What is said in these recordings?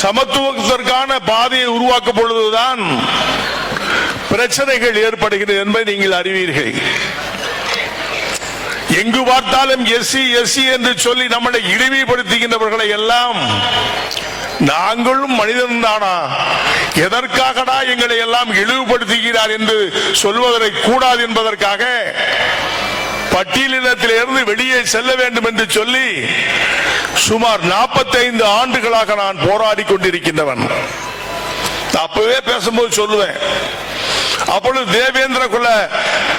சமத்துவத்திற்கான பாதையை உருவாக்கும் பொழுதுதான் பிரச்சனைகள் ஏற்படுகிறது என்பதை நீங்கள் அறிவீர்கள். எங்கு பார்த்தாலும் எஸ்சி எஸ்சி என்று சொல்லி நம்மளை இழிவுபடுத்துகின்றவர்களை எல்லாம் நாங்களும் மனிதன் தானா? எதற்காகடா எங்களை எல்லாம் இழிவுபடுத்துகிறார் என்று சொல்வதை கூடாது என்பதற்காக பட்டியலினத்தில் இருந்து வெளியே செல்ல வேண்டும் என்று சொல்லி சுமார் 45 ஆண்டுகளாக நான் போராடி கொண்டிருக்கின்றவன். அப்பவே பேசும்போது சொல்லுவேன். அப்பொழுது தேவேந்திர குல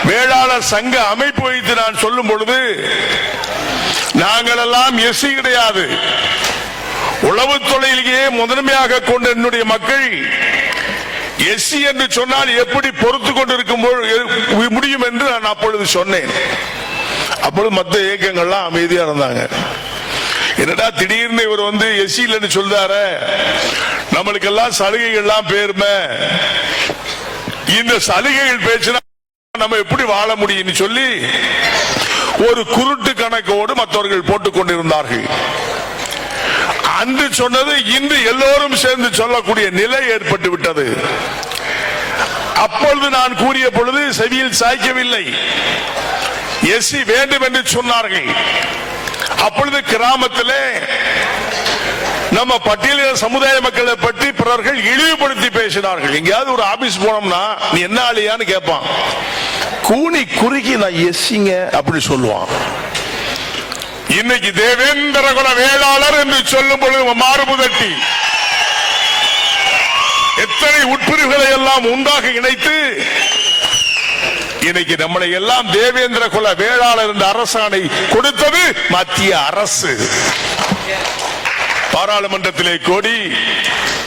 வேளாளர் சங்க அமைப்பு வைத்து நான் சொல்லும் பொழுது நாங்கள் எல்லாம் எஸ்சி கிடையாது. உளவு தொழிலேயே முதன்மையாக கொண்ட என்னுடைய மக்கள் எஸ்சி என்று சொன்னால் எப்படி பொறுத்து கொண்டிருக்கும் முடியும் என்று நான் அப்பொழுது சொன்னேன். அப்பொழுது மற்ற இயக்கங்கள்லாம் அமைதியா இருந்தாங்க. என்னடா திடீர்னு இவர் வந்து எஸ்சி இல்லைன்னு சொல்றாரு? நம்மளுக்கெல்லாம் சலுகைகள்லாம் பேருமே. இந்த சலுகைகள் பேச்சுனா நம்ம எப்படி வாழ முடியும்னு சொல்லி ஒரு குருட்டு கணக்கோடு மற்றவர்கள் போட்டுக் கொண்டிருந்தார்கள். அன்று சொன்னது இன்று எல்லோரும் சேர்ந்து சொல்லக்கூடிய நிலை ஏற்பட்டு விட்டது. அப்பொழுது நான் கூறிய பொழுது செவியில் சாய்க்கவில்லை. எசி வேண்டும் என்று சொன்னார்கள். அப்பொழுது கிராமத்திலே நம்ம பட்டியலின சமுதாய மக்களை பற்றி பிறர்கள் இழிவுபடுத்தி பேசினார்கள். எங்கேயாவது ஒரு ஆபீஸ் போனோம்னா நீ என்ன ஆளியான்னு கேட்பான். கூனி குறுகி நான் எஸ்சிங்க அப்படி சொல்லுவான். இன்னைக்கு தேவேந்திர குல வேளாளர் என்று சொல்லும் பொழுது மாறுபுதட்டி எத்தனை உட்பிரிவுகளை எல்லாம் உண்டாக இணைத்து இன்னைக்கு நம்மளை எல்லாம் தேவேந்திர குல வேளாளர் என்ற அரசாணை கொடுத்தது மத்திய அரசு. பாராளுமன்றத்திலே கோடி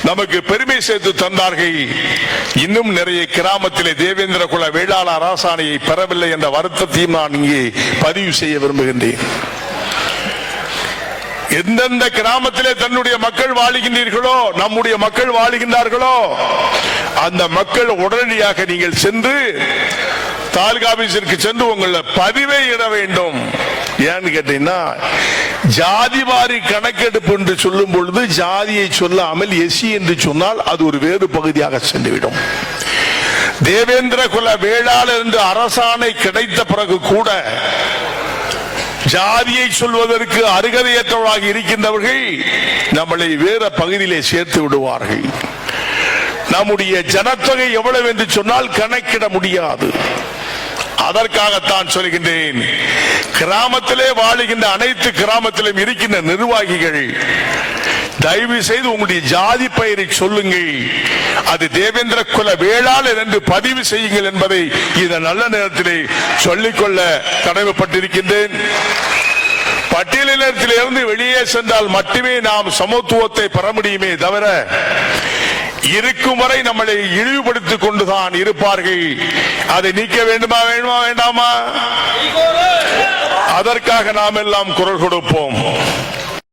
நமக்கு பெருமை சேர்த்து தந்தார்கள். இன்னும் நிறைய கிராமத்திலே தேவேந்திர குல வேளாளர் அரசாணையை பெறவில்லை என்ற வருத்தத்தையும் நான் இங்கே பதிவு செய்ய விரும்புகின்றேன். எந்தெந்த கிராமத்திலே தன்னுடைய மக்கள் வாழுகின்றீர்களோ நம்முடைய மக்கள் வாழுகின்றார்களோ அந்த மக்கள் உடனடியாக நீங்கள் சென்று தாலுகா ஆபீஸிற்கு சென்று உங்களை பதிவை இட வேண்டும். ஏன்னு கேட்டீங்கன்னா ஜாதி வாரி கணக்கெடுப்பு என்று சொல்லும் பொழுது ஜாதியை சொல்லாமல் எஸ்சி என்று சொன்னால் அது ஒரு வேறு பகுதியாக சென்றுவிடும். தேவேந்திர குல வேளாளர் என்று அரசாணை கிடைத்த பிறகு கூட ஜாதியை சொல்வதற்கு அருகதையற்றவராக இருக்கின்றவர்கள் நம்மளை வேற பகுதியிலே சேர்த்து விடுவார்கள். நம்முடைய ஜனத்தொகை எவ்வளவு என்று சொன்னால் கணக்கிட முடியாது. அதற்காகத்தான் சொல்கின்றேன். கிராமத்திலே வாழுகின்ற அனைத்து கிராமத்திலும் இருக்கின்ற நிர்வாகிகள் தயவு செய்து உங்களுடைய ஜாதி பெயரை சொல்லுங்கள். அது தேவேந்திர குல வேளாளர் என்று பதிவு செய்யுங்கள் என்பதை இந்த நல்ல நேரத்திலே சொல்லிக்கொள்ள கடமைப்பட்டிருக்கின்றேன். பட்டியலினத்திலிருந்து வெளியே சென்றால் மட்டுமே நாம் சமத்துவத்தை பெற முடியுமே தவிர இருக்கும் வரை நம்மளை இழிவுபடுத்திக் கொண்டுதான் இருப்பார்கள். அதை நீக்க வேண்டுமா வேண்டுமா வேண்டாமா? அதற்காக நாம் எல்லாம் குரல் கொடுப்போம்.